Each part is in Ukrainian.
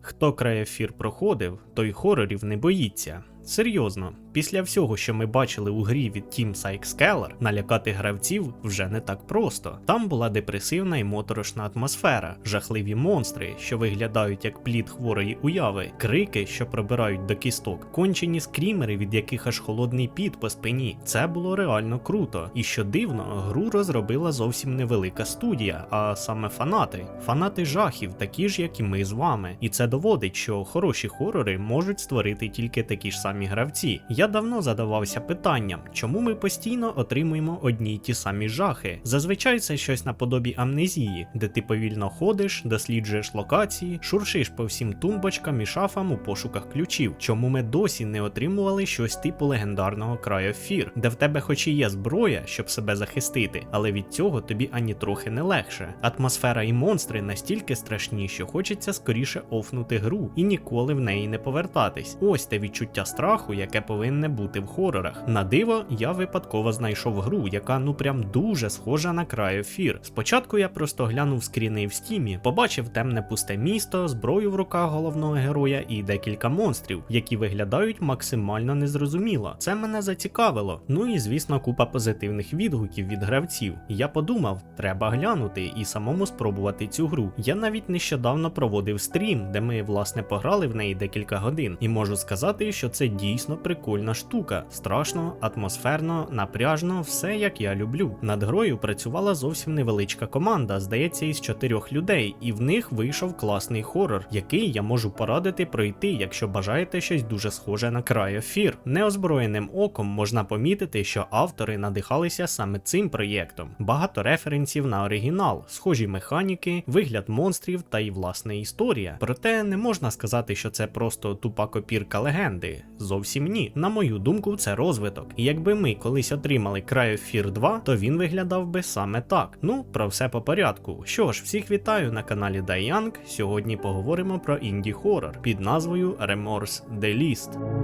Хто краєфір проходив, той хорорів не боїться. Серйозно, після всього, що ми бачили у грі від Team Sykes-Keller, налякати гравців вже не так просто. Там була депресивна і моторошна атмосфера, жахливі монстри, що виглядають як плід хворої уяви, крики, що пробирають до кісток, кончені скрімери, від яких аж холодний піт по спині. Це було реально круто. І що дивно, гру розробила зовсім невелика студія, а саме фанати. Фанати жахів, такі ж, як і ми з вами. І це доводить, що хороші хорори можуть створити тільки такі ж самі гравці. Я давно задавався питанням, чому ми постійно отримуємо одні й ті самі жахи. Зазвичай це щось наподобі амнезії, де ти повільно ходиш, досліджуєш локації, шуршиш по всім тумбочкам і шафам у пошуках ключів. Чому ми досі не отримували щось типу легендарного краю Фір, де в тебе хоч і є зброя, щоб себе захистити, але від цього тобі ані трохи не легше. Атмосфера і монстри настільки страшні, що хочеться скоріше офнути гру і ніколи в неї не повертатись. Ось те відчуття страху, яке повинне бути в хорорах. На диво, я випадково знайшов гру, яка ну прям дуже схожа на краю Фір. Спочатку я просто глянув скріни в стімі, побачив темне пусте місто, зброю в руках головного героя і декілька монстрів, які виглядають максимально незрозуміло. Це мене зацікавило. Ну і звісно, купа позитивних відгуків від гравців. Я подумав, треба глянути і самому спробувати цю гру. Я навіть нещодавно проводив стрім, де ми власне пограли в неї декілька годин, і можу сказати, що це дійсно прикольна штука. Страшно, атмосферно, напряжно, все як я люблю. Над грою працювала зовсім невеличка команда, здається, із чотирьох людей, і в них вийшов класний хорор, який я можу порадити пройти, якщо бажаєте щось дуже схоже на край Фір. Неозброєним оком можна помітити, що автори надихалися саме цим проєктом. Багато референсів на оригінал, схожі механіки, вигляд монстрів та й власне історія. Проте не можна сказати, що це просто тупа копірка легенди. Зовсім ні. На мою думку, це розвиток. Якби ми колись отримали Cry of Fear 2, то він виглядав би саме так. Ну, про все по порядку. Що ж, всіх вітаю на каналі Dayang. Сьогодні поговоримо про інді хоррор під назвою Remorse The List.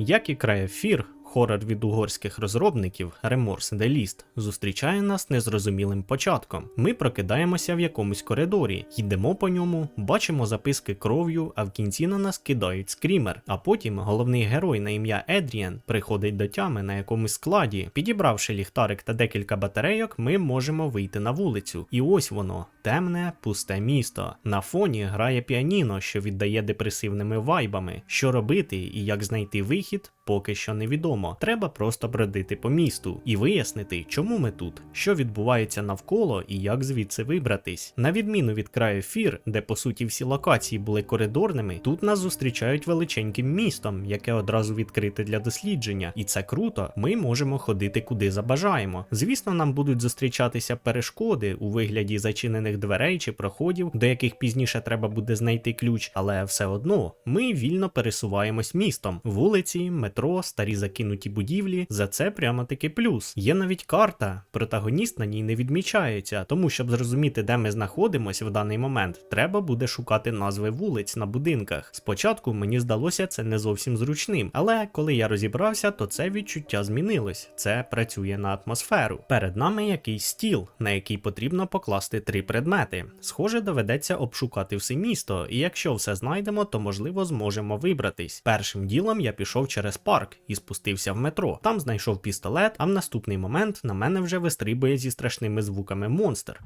Як і Cry of Fear, хорор від угорських розробників Remorse The List зустрічає нас незрозумілим початком. Ми прокидаємося в якомусь коридорі, йдемо по ньому, бачимо записки кров'ю, а в кінці на нас кидають скрімер. А потім головний герой на ім'я Едріан приходить до тями на якомусь складі. Підібравши ліхтарик та декілька батарейок, ми можемо вийти на вулицю. І ось воно темне, пусте місто. На фоні грає піаніно, що віддає депресивними вайбами. Що робити і як знайти вихід, поки що невідомо. Треба просто бродити по місту і вияснити, чому ми тут, що відбувається навколо і як звідси вибратись. На відміну від краю Фір, де по суті всі локації були коридорними, тут нас зустрічають величеньким містом, яке одразу відкрите для дослідження. І це круто. Ми можемо ходити куди забажаємо. Звісно, нам будуть зустрічатися перешкоди у вигляді зачинених дверей чи проходів, до яких пізніше треба буде знайти ключ, але все одно ми вільно пересуваємось містом, вулиці, метро, старі закинуті будівлі. За це прямо таки плюс. Є навіть карта, протагоніст на ній не відмічається, тому щоб зрозуміти, де ми знаходимося в даний момент, треба буде шукати назви вулиць на будинках. Спочатку мені здалося це не зовсім зручним, але коли я розібрався, то це відчуття змінилось. Це працює на атмосферу. Перед нами якийсь стіл, на який потрібно покласти три предмети. Схоже, доведеться обшукати все місто, і якщо все знайдемо, то можливо зможемо вибратись. Першим ділом я пішов через парк і спустився в метро. Там знайшов пістолет, а в наступний момент на мене вже вистрибує зі страшними звуками монстр.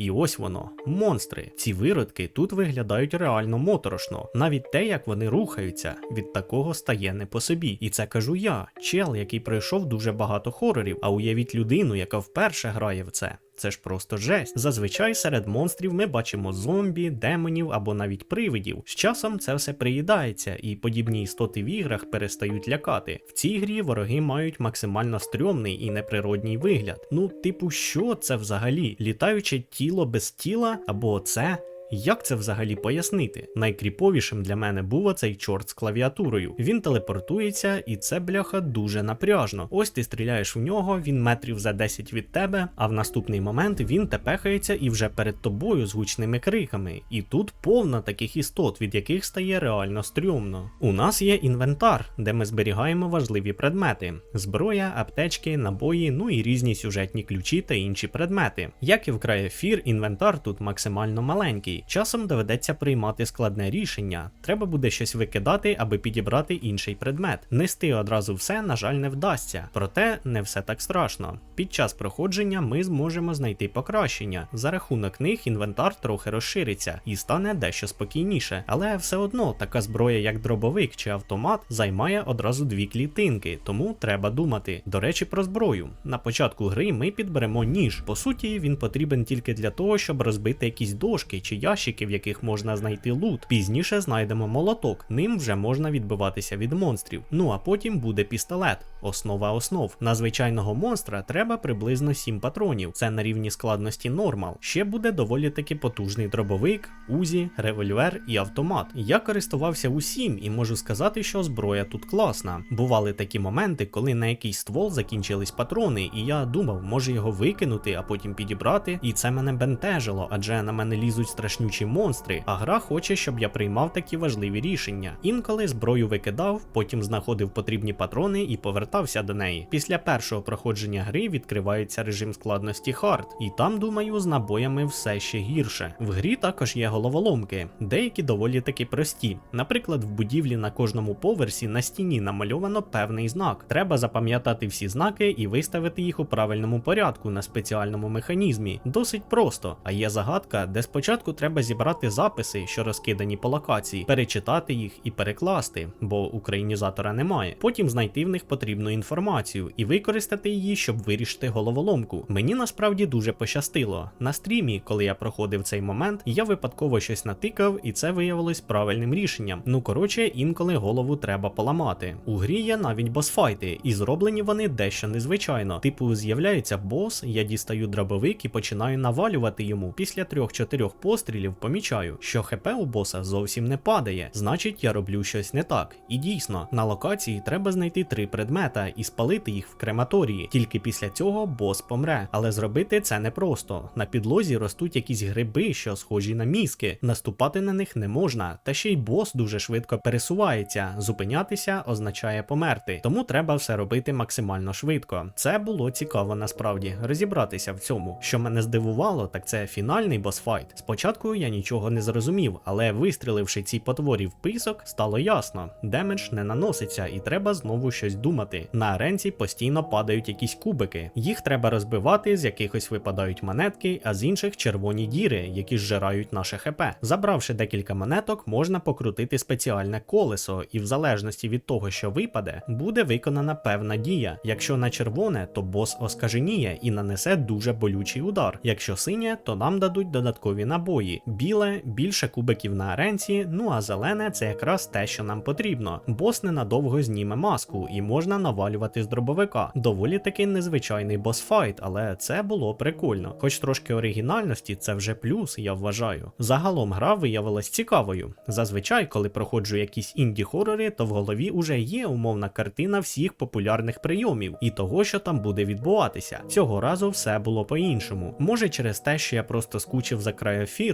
І ось воно, монстри. Ці виродки тут виглядають реально моторошно. Навіть те, як вони рухаються, від такого стає не по собі. І це кажу я, чел, який пройшов дуже багато хорорів, а уявіть людину, яка вперше грає в це. Це ж просто жесть. Зазвичай серед монстрів ми бачимо зомбі, демонів або навіть привидів. З часом це все приїдається, і подібні істоти в іграх перестають лякати. В цій грі вороги мають максимально стрьомний і неприродній вигляд. Ну, типу, що це взагалі? Літаюче тіло без тіла або це? Як це взагалі пояснити? Найкріповішим для мене був оцей чорт з клавіатурою. Він телепортується, і це бляха дуже напряжно. Ось ти стріляєш в нього, він метрів за 10 від тебе, а в наступний момент він тепехається і вже перед тобою з гучними криками. І тут повно таких істот, від яких стає реально стрьомно. У нас є інвентар, де ми зберігаємо важливі предмети: зброя, аптечки, набої, ну і різні сюжетні ключі та інші предмети. Як і в край ефір, інвентар тут максимально маленький. Часом доведеться приймати складне рішення. Треба буде щось викидати, аби підібрати інший предмет. Нести одразу все, на жаль, не вдасться. Проте не все так страшно. Під час проходження ми зможемо знайти покращення. За рахунок них інвентар трохи розшириться і стане дещо спокійніше. Але все одно така зброя, як дробовик чи автомат, займає одразу дві клітинки, тому треба думати. До речі, про зброю. На початку гри ми підберемо ніж. По суті, він потрібен тільки для того, щоб розбити якісь дошки чи ящики, в яких можна знайти лут. Пізніше знайдемо молоток, ним вже можна відбиватися від монстрів. Ну а потім буде пістолет, основа основ. На звичайного монстра треба приблизно 7 патронів. Це на рівні складності нормал. Ще буде доволі таки потужний дробовик, узі, револьвер і автомат. Я користувався усім і можу сказати, що зброя тут класна. Бували такі моменти, коли на якийсь ствол закінчились патрони, і я думав, може його викинути, а потім підібрати. І це мене бентежило, адже на мене лізуть страшнючі монстри, а гра хоче, щоб я приймав такі важливі рішення. Інколи зброю викидав, потім знаходив потрібні патрони і повертався до неї. Після першого проходження гри відкривається режим складності хард, і там, думаю, з набоями все ще гірше. В грі також є головоломки, деякі доволі таки прості. Наприклад, в будівлі на кожному поверсі на стіні намальовано певний знак. Треба запам'ятати всі знаки і виставити їх у правильному порядку на спеціальному механізмі. Досить просто. А є загадка, де спочатку треба зібрати записи, що розкидані по локації, перечитати їх і перекласти, бо українізатора немає. Потім знайти в них потрібну інформацію і використати її, щоб вирішити головоломку. Мені насправді дуже пощастило. На стрімі, коли я проходив цей момент, я випадково щось натикав, і це виявилось правильним рішенням. Ну коротше, інколи голову треба поламати. У грі є навіть босфайти, і зроблені вони дещо незвичайно. Типу, з'являється бос, я дістаю дробовик і починаю навалювати йому. Після трьох-чотирьох пострілів помічаю, що ХП у боса зовсім не падає, значить я роблю щось не так. І дійсно, на локації треба знайти три предмета і спалити їх в крематорії. Тільки після цього бос помре. Але зробити це непросто. На підлозі ростуть якісь гриби, що схожі на мізки. Наступати на них не можна, та ще й бос дуже швидко пересувається. Зупинятися означає померти, тому треба все робити максимально швидко. Це було цікаво насправді розібратися в цьому. Що мене здивувало, так це фінальний босфайт. Спочатку я нічого не зрозумів, але вистріливши цій потворі в писок, стало ясно, демедж не наноситься і треба знову щось думати. На аренці постійно падають якісь кубики. Їх треба розбивати, з якихось випадають монетки, а з інших червоні діри, які зжирають наше ХП. Забравши декілька монеток, можна покрутити спеціальне колесо, і в залежності від того, що випаде, буде виконана певна дія. Якщо на червоне, то бос оскаженіє і нанесе дуже болючий удар. Якщо синє, то нам дадуть додаткові набої. Біле більше кубиків на аренці, ну а зелене це якраз те, що нам потрібно. Бос ненадовго зніме маску і можна навалювати з дробовика. Доволі таки незвичайний босфайт, але це було прикольно. Хоч трошки оригінальності, це вже плюс, я вважаю. Загалом гра виявилась цікавою. Зазвичай, коли проходжу якісь інді-хорори, то в голові уже є умовна картина всіх популярних прийомів і того, що там буде відбуватися. Цього разу все було по-іншому. Може через те, що я просто скучив за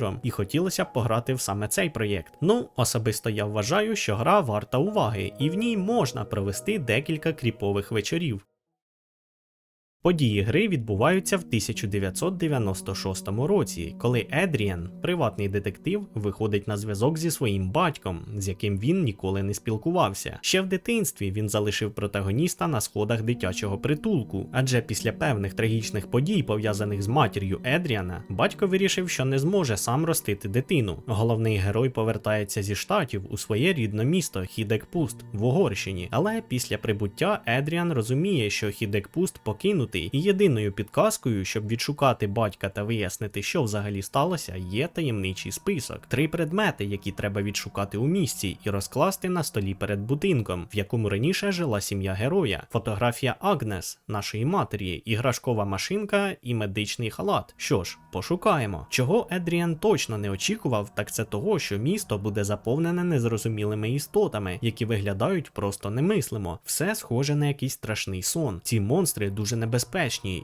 крайофіром і хотілося б пограти в саме цей проєкт. Ну, особисто я вважаю, що гра варта уваги, і в ній можна провести декілька кріпових вечорів. Події гри відбуваються в 1996 році, коли Едріан, приватний детектив, виходить на зв'язок зі своїм батьком, з яким він ніколи не спілкувався. Ще в дитинстві він залишив протагоніста на сходах дитячого притулку, адже після певних трагічних подій, пов'язаних з матір'ю Едріана, батько вирішив, що не зможе сам ростити дитину. Головний герой повертається зі штатів у своє рідне місто Хідекпуст в Угорщині, але після прибуття Едріан розуміє, що Хідекпуст покинутий покинутий, і єдиною підказкою, щоб відшукати батька та вияснити, що взагалі сталося, є таємничий список. Три предмети, які треба відшукати у місті, і розкласти на столі перед будинком, в якому раніше жила сім'я героя. Фотографія Агнес, нашої матері, іграшкова машинка і медичний халат. Що ж, пошукаємо. Чого Едріан точно не очікував, так це того, що місто буде заповнене незрозумілими істотами, які виглядають просто немислимо. Все схоже на якийсь страшний сон. Ці монстри дуже небезпечні,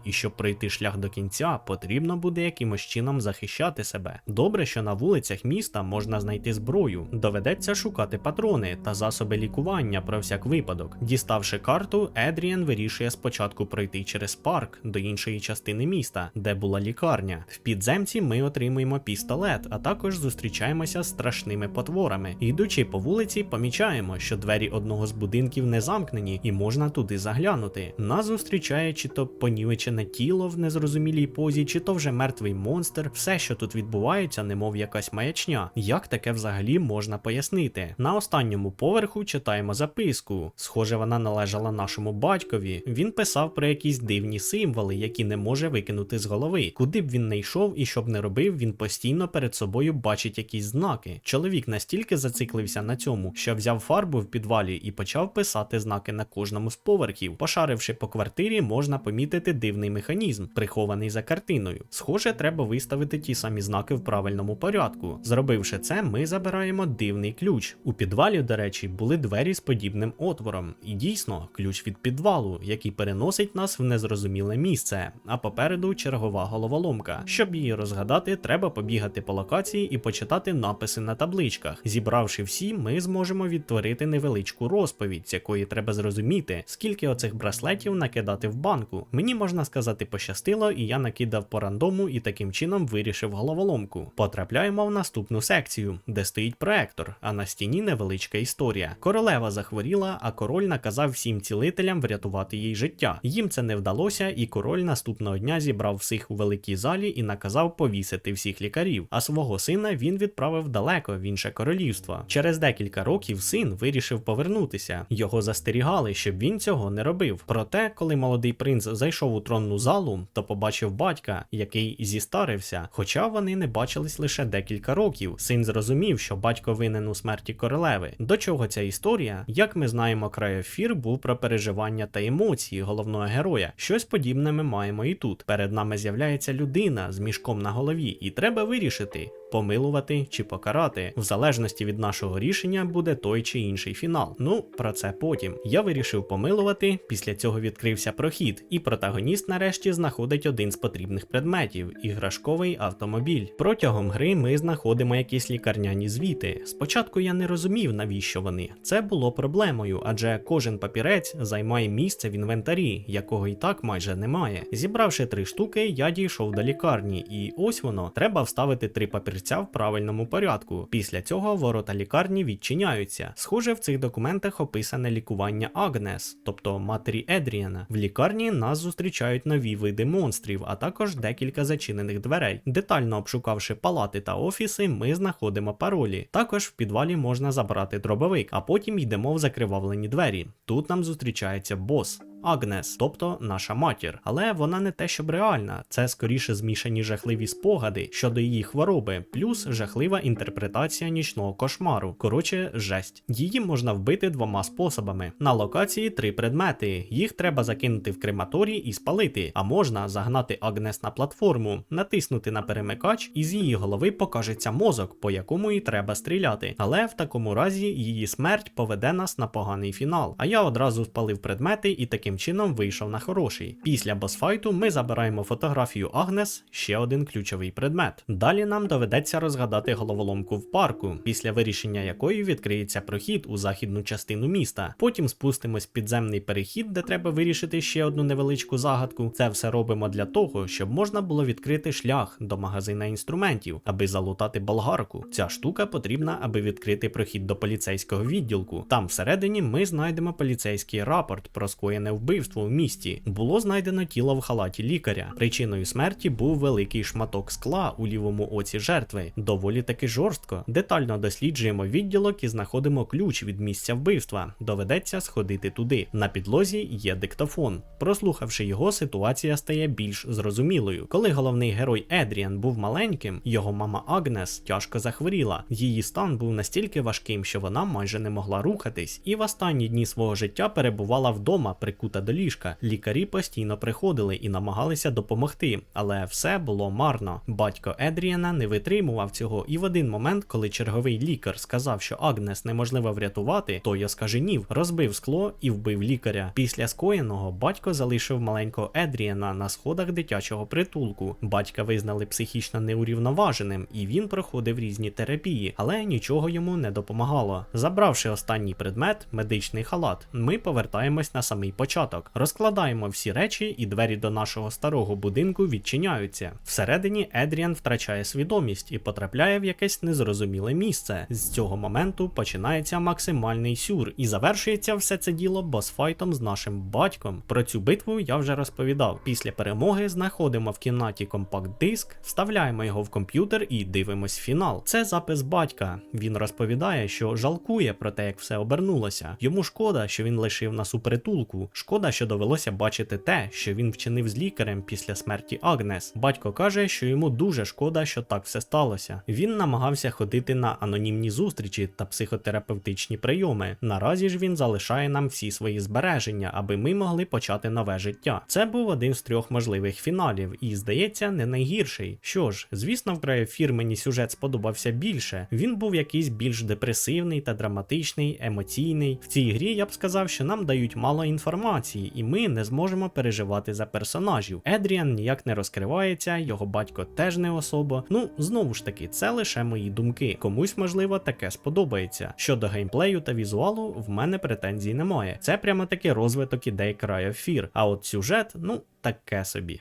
і щоб пройти шлях до кінця, потрібно буде якимось чином захищати себе. Добре, що на вулицях міста можна знайти зброю. Доведеться шукати патрони та засоби лікування про всяк випадок. Діставши карту, Едріан вирішує спочатку пройти через парк до іншої частини міста, де була лікарня. В підземці ми отримуємо пістолет, а також зустрічаємося з страшними потворами. Йдучи по вулиці, помічаємо, що двері одного з будинків не замкнені і можна туди заглянути. Нас зустрічає чи то понівечене тіло в незрозумілій позі, чи то вже мертвий монстр. Все, що тут відбувається, немов якась маячня. Як таке взагалі можна пояснити? На останньому поверху читаємо записку. Схоже, вона належала нашому батькові. Він писав про якісь дивні символи, які не може викинути з голови. Куди б він не йшов і що б не робив, він постійно перед собою бачить якісь знаки. Чоловік настільки зациклився на цьому, що взяв фарбу в підвалі і почав писати знаки на кожному з поверхів. Пошаривши по квартирі, можна помітити дивний механізм, прихований за картиною. Схоже, треба виставити ті самі знаки в правильному порядку. Зробивши це, ми забираємо дивний ключ. У підвалі, до речі, були двері з подібним отвором. І дійсно, ключ від підвалу, який переносить нас в незрозуміле місце. А попереду чергова головоломка. Щоб її розгадати, треба побігати по локації і почитати написи на табличках. Зібравши всі, ми зможемо відтворити невеличку розповідь, з якої треба зрозуміти, скільки оцих браслетів накидати в банку. Мені можна сказати, пощастило, і я накидав по рандому і таким чином вирішив головоломку. Потрапляємо в наступну секцію, де стоїть проектор, а на стіні невеличка історія. Королева захворіла, а король наказав всім цілителям врятувати їй життя. Їм це не вдалося, і король наступного дня зібрав всіх у великій залі і наказав повісити всіх лікарів. А свого сина він відправив далеко в інше королівство. Через декілька років син вирішив повернутися. Його застерігали, щоб він цього не робив. Проте, коли молодий принц зайшов у тронну залу, то побачив батька, який зістарився. Хоча вони не бачились лише декілька років. Син зрозумів, що батько винен у смерті королеви. До чого ця історія? Як ми знаємо, край ефір був про переживання та емоції головного героя. Щось подібне ми маємо і тут. Перед нами з'являється людина з мішком на голові, і треба вирішити. Помилувати чи покарати, в залежності від нашого рішення буде той чи інший фінал. Ну про це потім. Я вирішив помилувати. Після цього відкрився прохід, і протагоніст нарешті знаходить один з потрібних предметів іграшковий автомобіль. Протягом гри ми знаходимо якісь лікарняні звіти. Спочатку я не розумів, навіщо вони. Це було проблемою, адже кожен папірець займає місце в інвентарі, якого і так майже немає. Зібравши три штуки, я дійшов до лікарні, і ось воно треба вставити три папірці папірця в правильному порядку. Після цього ворота лікарні відчиняються. Схоже, в цих документах описане лікування Агнес, тобто матері Едріана. В лікарні нас зустрічають нові види монстрів, а також декілька зачинених дверей. Детально обшукавши палати та офіси, ми знаходимо паролі. Також в підвалі можна забрати дробовик, а потім йдемо в закривавлені двері. Тут нам зустрічається бос. Агнес, тобто наша матір. Але вона не те, щоб реальна, це скоріше змішані жахливі спогади щодо її хвороби, плюс жахлива інтерпретація нічного кошмару. Коротше, жесть. Її можна вбити двома способами. На локації три предмети. Їх треба закинути в крематорій і спалити, а можна загнати Агнес на платформу, натиснути на перемикач, і з її голови покажеться мозок, по якому і треба стріляти. Але в такому разі її смерть поведе нас на поганий фінал. А я одразу спалив предмети і таким чином вийшов на хороший. Після босфайту ми забираємо фотографію Агнес, ще один ключовий предмет. Далі нам доведеться розгадати головоломку в парку, після вирішення якої відкриється прохід у західну частину міста. Потім спустимось в підземний перехід, де треба вирішити ще одну невеличку загадку. Це все робимо для того, щоб можна було відкрити шлях до магазина інструментів, аби залутати болгарку. Ця штука потрібна, аби відкрити прохід до поліцейського відділку. Там всередині ми знайдемо поліцейський рапорт про скоєне вбивство у місті. Було знайдено тіло в халаті лікаря. Причиною смерті був великий шматок скла у лівому оці жертви. Доволі таки жорстко. Детально досліджуємо відділок і знаходимо ключ від місця вбивства. Доведеться сходити туди. На підлозі є диктофон. Прослухавши його, ситуація стає більш зрозумілою. Коли головний герой Едріан був маленьким, його мама Агнес тяжко захворіла. Її стан був настільки важким, що вона майже не могла рухатись, і в останні дні свого життя перебувала вдома, прикута до ліжка. Лікарі постійно приходили і намагалися допомогти, але все було марно. Батько Едріана не витримував цього, і в один момент, коли черговий лікар сказав, що Агнес неможливо врятувати, то я скаженів, розбив скло і вбив лікаря. Після скоєного батько залишив маленького Едріана на сходах дитячого притулку. Батька визнали психічно неурівноваженим, і він проходив різні терапії, але нічого йому не допомагало. Забравши останній предмет, медичний халат, ми повертаємось на самий початок, розкладаємо всі речі, і двері до нашого старого будинку відчиняються. Всередині Едріан втрачає свідомість і потрапляє в якесь незрозуміле місце. З цього моменту починається максимальний сюр, і завершується все це діло босфайтом з нашим батьком. Про цю битву я вже розповідав. Після перемоги знаходимо в кімнаті компакт-диск, вставляємо його в комп'ютер і дивимось фінал. Це запис батька. Він розповідає, що жалкує про те, як все обернулося. Йому шкода, що він лишив нас у притулку. Шкода, що довелося бачити те, що він вчинив з лікарем після смерті Агнес. Батько каже, що йому дуже шкода, що так все сталося. Він намагався ходити на анонімні зустрічі та психотерапевтичні прийоми. Наразі ж він залишає нам всі свої збереження, аби ми могли почати нове життя. Це був один з трьох можливих фіналів, і здається, не найгірший. Що ж, звісно, вкрай ефір мені сюжет сподобався більше. Він був якийсь більш депресивний та драматичний, емоційний. В цій грі я б сказав, що нам дають мало інформації, і ми не зможемо переживати за персонажів. Едріан ніяк не розкривається, його батько теж не особо. Ну знову ж таки, це лише мої думки. Комусь можливо таке сподобається. Щодо геймплею та візуалу, в мене претензій немає. Це прямо таки розвиток ідей Cry of Fear. А от сюжет, ну таке собі.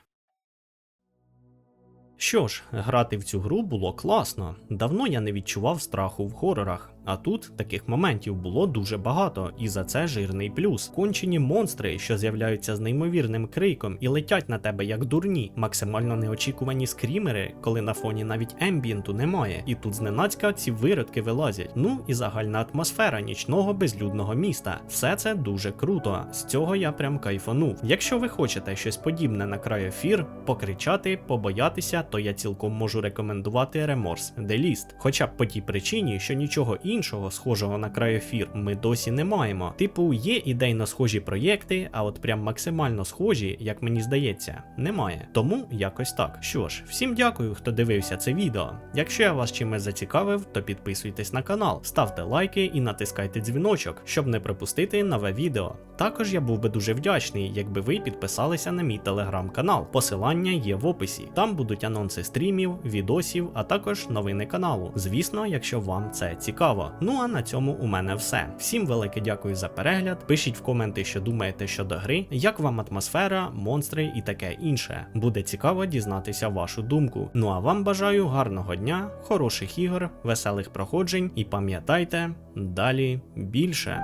Що ж, грати в цю гру було класно. Давно я не відчував страху в хорорах. А тут таких моментів було дуже багато, і за це жирний плюс. Кончені монстри, що з'являються з неймовірним криком і летять на тебе як дурні, максимально неочікувані скрімери, коли на фоні навіть ембієнту немає. І тут зненацька ці виродки вилазять. Ну і загальна атмосфера нічного безлюдного міста. Все це дуже круто. З цього я прям кайфанув. Якщо ви хочете щось подібне на край ефір, покричати, побоятися, то я цілком можу рекомендувати Remorse The List. Хоча б по тій причині, що нічого іншого схожого на край ефір ми досі не маємо. Типу, є ідейно схожі проєкти, а от прям максимально схожі, як мені здається, немає. Тому якось так. Що ж, всім дякую, хто дивився це відео. Якщо я вас чимось зацікавив, то підписуйтесь на канал, ставте лайки і натискайте дзвіночок, щоб не пропустити нове відео. Також я був би дуже вдячний, якби ви підписалися на мій телеграм-канал. Посилання є в описі. Там будуть анонси стрімів, відосів, а також новини каналу. Звісно, якщо вам це цікаво. Ну а на цьому у мене все. Всім велике дякую за перегляд. Пишіть в коменти, що думаєте щодо гри, як вам атмосфера, монстри і таке інше. Буде цікаво дізнатися вашу думку. Ну а вам бажаю гарного дня, хороших ігор, веселих проходжень і пам'ятайте, далі більше.